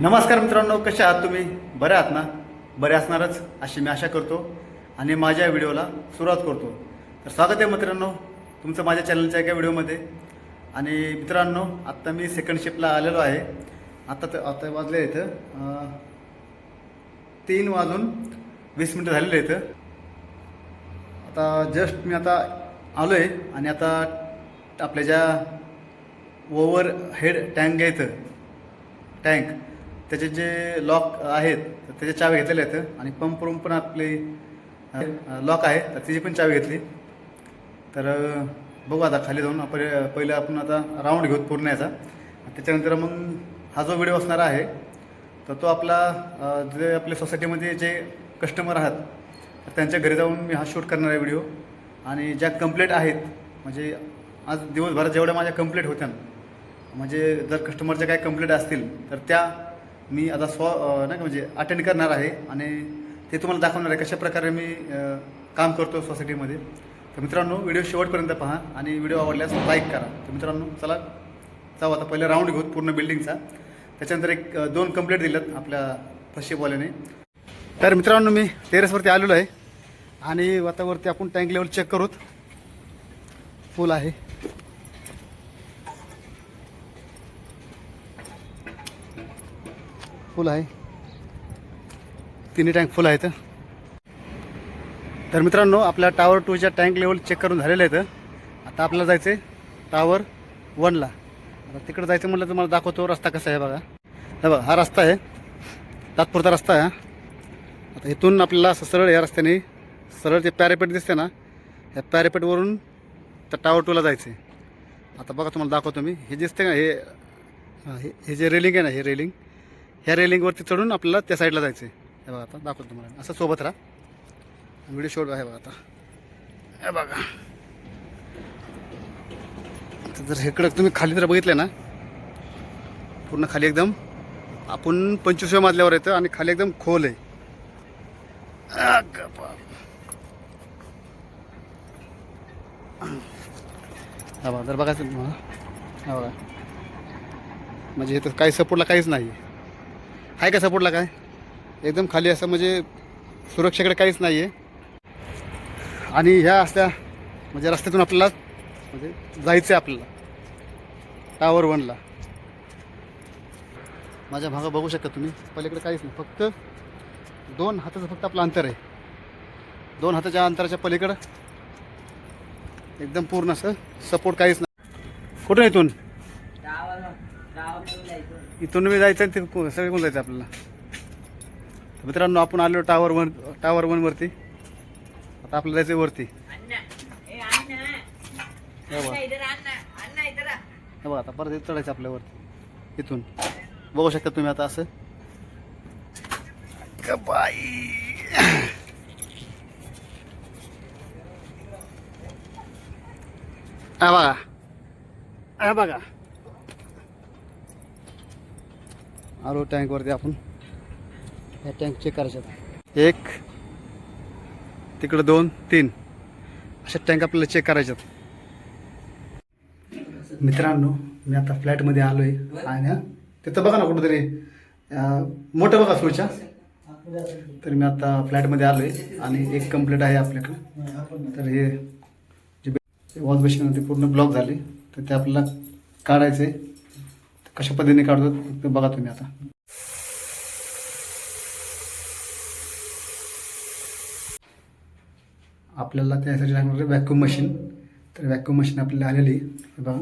नमस्कार मित्रांनो कसे आहात तुम्ही? बरे आहात ना? बरे असणारच अशी मी आशा करतो आणि माझ्या व्हिडिओला सुरुवात करतो. तर स्वागत आहे मित्रांनो तुमचं माझ्या चॅनलच्या एका व्हिडिओमध्ये. आणि मित्रांनो आत्ता मी सेकंड शिफ्टला आलेलो आहे. आता तर आता वाजले इथं तीन वाजून वीस मिनटं झालेले इथं आता जस्ट मी आता आलो आहे आणि आता आपल्या ज्या ओव्हर हेड टँक घ्यायचं टँक त्याचे जे लॉक आहेत तर त्याचे चावी घेतलेले आहेत आणि पंप रूम पण आपले लॉक आहे तर त्याची पण चावी घेतली. तर बघू आता खाली जाऊन आपण पहिलं आपण आता राऊंड घेऊ पूर्ण याचा त्याच्यानंतर मग हा जो व्हिडिओ असणार आहे तर तो आपला जे आपल्या सोसायटीमध्ये जे कस्टमर आहात तर त्यांच्या घरी जाऊन मी हा शूट करणार आहे व्हिडिओ आणि ज्या कंप्लेंट आहेत म्हणजे आज दिवसभरात जेवढ्या माझ्या कंप्लेंट होत्या म्हणजे जर कस्टमरच्या काही कंप्लेंट असतील तर त्या मी आता स्व नाही का म्हणजे अटेंड करणार आहे आणि ते तुम्हाला दाखवणार आहे कशा प्रकारे मी काम करतो सोसायटीमध्ये तर मित्रांनो व्हिडिओ शेवटपर्यंत पहा आणि व्हिडिओ आवडल्यास लाईक करा. तर मित्रांनो चला जाऊ आता पहिले राऊंड घेऊ पूर्ण बिल्डिंगचा त्याच्यानंतर एक दोन कंप्लेंट दिल्यात आपल्या फशीबवाल्याने तर मित्रांनो मी टेरेसवरती आलेलो आहे आणि वातावरती आपण टँक लेवल चेक करूत. फुल आहे. फुल आहे. तिन्ही टँक फुल आहेत. तर मित्रांनो आपल्या टावर टूच्या टँक लेवल चेक करून झालेले आहेत. आता आपल्याला जायचं आहे टावर वनला आता तिकडे जायचं म्हटलं तर मला दाखवतो रस्ता कसा आहे बघा. हे बघा हा रस्ता आहे. तात्पुरता रस्ता आहे आता इथून आपल्याला असं सरळ या रस्त्याने सरळ जे पॅरेपेट दिसते ना ह्या पॅरेपेटवरून त्या टावर टूला जायचं आहे आता बघा तुम्हाला दाखवतो मी. हे दिसते का? हे हे हे जे रेलिंग आहे ना हे रेलिंग ह्या रेलिंगवरती चढून आपल्याला त्या साईडला जायचं आहे हे बघा आता दाखवतो तुम्हाला. असं सोबत राहा. व्हिडिओ शॉट आहे बघा आता. हे बघा. आता जर हेकडं तुम्ही खाली जर बघितलं ना पूर्ण खाली एकदम आपण पंचवीसव्या मजल्यावर येतं आणि खाली एकदम खोल आहे. हा बघा जर बघायचं तुम्हाला. हा बघा. म्हणजे इथं काही सपोर्टला काहीच नाही आहे आहे का सपोर्टला काय? एकदम खाली असं म्हणजे सुरक्षेकडे काहीच नाही आहे आणि ह्या असल्या म्हणजे रस्त्यातून आपल्याला म्हणजे जायचं आहे आपल्याला टावर वनला माझ्या भागा बघू शकता तुम्ही. पलीकडे काहीच नाही. फक्त दोन हाताचं फक्त आपलं अंतर आहे. दोन हाताच्या अंतराच्या पलीकडं. एकदम पूर्ण असं सपोर्ट काहीच नाही. कुठून इथून? इथून मी जायचं आणि ते सगळे कोण जायचं आपल्याला. मित्रांनो आपण आलो टावर वन टावर वनवरती आता आपल्याला जायचं वरती. बघा. आता परत चढायचं आपल्यावरती इथून. बघू शकता तुम्ही आता असं. ग बाई? हा बघा. हा बघा. आलो टँकवरती आपण. ह्या टँक चेक करायच्यात. एक तिकडं दोन तीन. अशा टँक आपल्याला चेक करायच्यात. मित्रांनो मी आता फ्लॅटमध्ये आलो आहे आणि तिथं बघा ना कुठंतरी मोठं बघा स्विच तर मी आता फ्लॅटमध्ये आलो आहे आणि एक कंप्लेंट आहे आपल्याकडं. तर हे जे वॉश बेसिन ते पूर्ण ब्लॉक झाले. तर ते आपल्याला काढायचं आहे कशा पद्धतीने काढतो ते बघा तुम्ही आता. आपल्याला त्यासाठी लागणार व्हॅक्यूम मशीन तर व्हॅक्यूम मशीन आपल्याला आलेली आहे. बघा.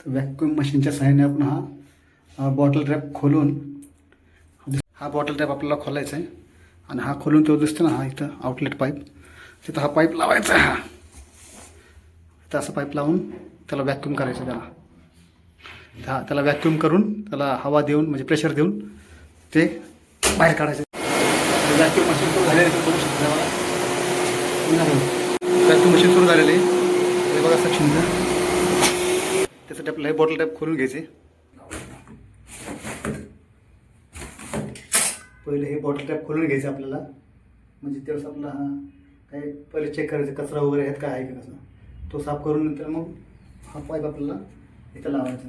तर व्हॅक्यूम मशीनच्या सहाय्याने आपण हा बॉटल ट्रॅप खोलून हा बॉटल ट्रॅप आपल्याला खोलायचा आहे. आणि हा खोलून तो दिसतो ना हा इथं आउटलेट पाईप तिथं हा पाईप लावायचा आहे. हा तर असा पाईप लावून त्याला व्हॅक्यूम करायचं त्याला. हा त्याला व्हॅक्यूम करून त्याला हवा देऊन म्हणजे प्रेशर देऊन ते बाहेर काढायचं. व्हॅक्यूम मशीन सुरू झालेली आहे, बघू शकता व्हॅक्यूम मशीन सुरू झालेलं. आहे बघा सक्षम त्यासाठी आपल्याला हे बॉटल टाईप खोलून घ्यायचे. पहिले हे बॉटल टॅप खोलून घ्यायचं आपल्याला. म्हणजे त्यावेळेस आपला हा काही पहिले चेक करायचं कचरा वगैरे आहेत काय आहे का कसं. तो साफ करून नंतर मग हा पाईप आपल्याला इथं लावायचा.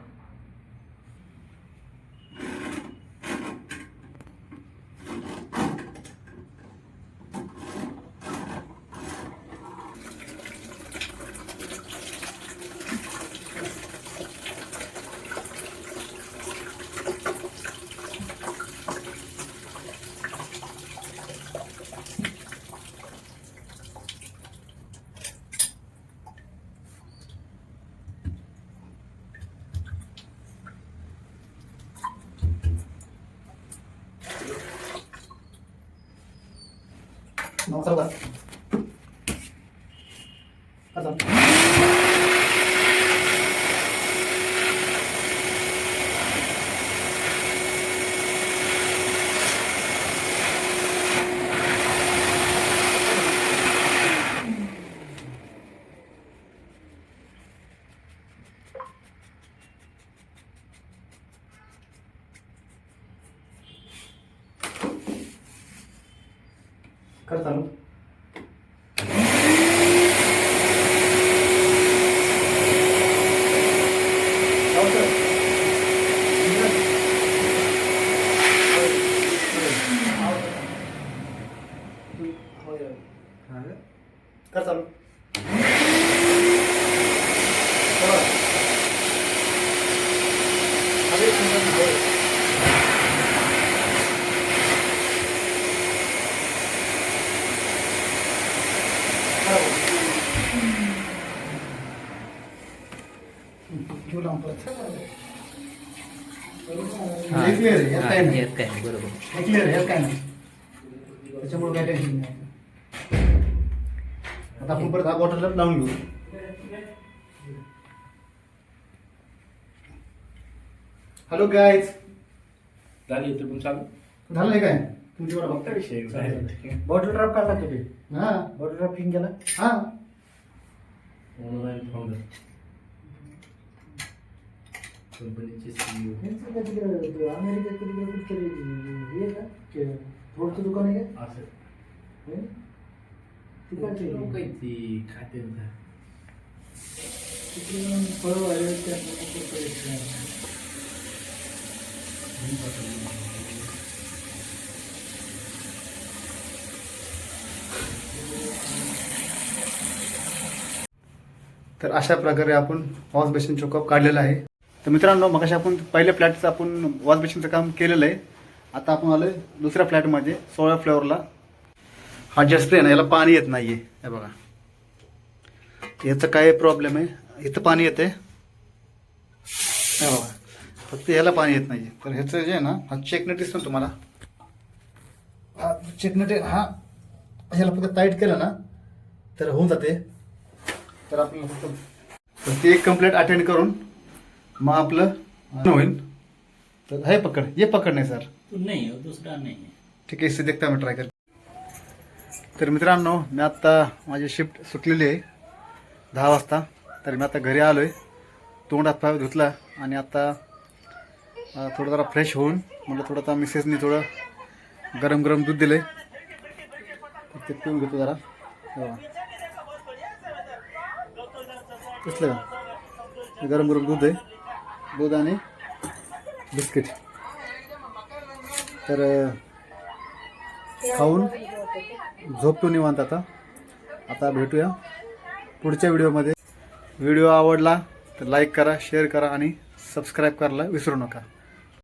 नमस्कार हे। clear आहे, यात काय नाही. यात काय नाही, बरोबर। हे clear आहे, यात काय नाही. त्याच्यामुळे काय टेन्शन नाही. आता आपण परत हा बॉटल लावून घेऊ. हॅलो गाईज झाली होती पण चालू? झालंय काय? तुमची बरोबर फक्त विषय बॉटल ड्रॉप काढला तुम्ही? हा. बॉटल ड्रॉप फिंग केला? हा. ऑनलाईन फाउंडर कंपनीचे सीईओ त्यांचं काय तिकडे ते अमेरिकेत तिकडे कुठेतरी हे आहे का? ते थोडचं दुकान आहे का? असं. हे? तिकडचे. लोक आहेत ती खाते तिकडे जाऊन फळं आले त्यांना कुठेतरी ते- तर अशा प्रकारे आपण वॉश बेसिन चोकअप काढलेला आहे. तर मित्रांनो मग आपण पहिल्या फ्लॅटचं आपण वॉशबेसिनचं काम केलेलं आहे. आता आपण आलो दुसऱ्या फ्लॅटमध्ये सोळा फ्लोअरला. हा जे स्प्रे ना याला पाणी येत नाही आहे हे बघा. याचं काय प्रॉब्लेम आहे? इथं पाणी येते आहे बघा. फक्त याला पाणी येत नाही तर ह्याचं जे आहे ना हा चेकनेट दिसतो ना तुम्हाला? हा चेकनेट हा ह्याला फक्त टाईट केलं ना तर होऊन जाते. तर आपल्याला फक्त तर एक कंप्लेंट अटेंड करून मग आपलं? होईल. तर हे पकड ये पकड नाही सर. नाही हो, दुसरा नाही ठीक आहे इसे देखता मी ट्राय कर तर मित्रांनो मी आत्ता माझी शिफ्ट सुटलेली आहे. दहा वाजता. तर मी आता घरी आलो आहे तोंड हात पाय धुतला आणि आता थोडं जरा फ्रेश होऊन म्हटलं थोडं आता मिसेसनी थोडं गरम गरम दूध दिलं आहे ते पिऊन घेतो जरा. हो. कसलं? का गरम गरम दूध आहे. दूध आणि बिस्किट. तर खाऊन झोपतो निवांत आता. आता भेटूया पुढच्या व्हिडिओमध्ये. व्हिडिओ आवडला तर लाईक करा शेअर करा आणि सबस्क्राईब करायला विसरू नका.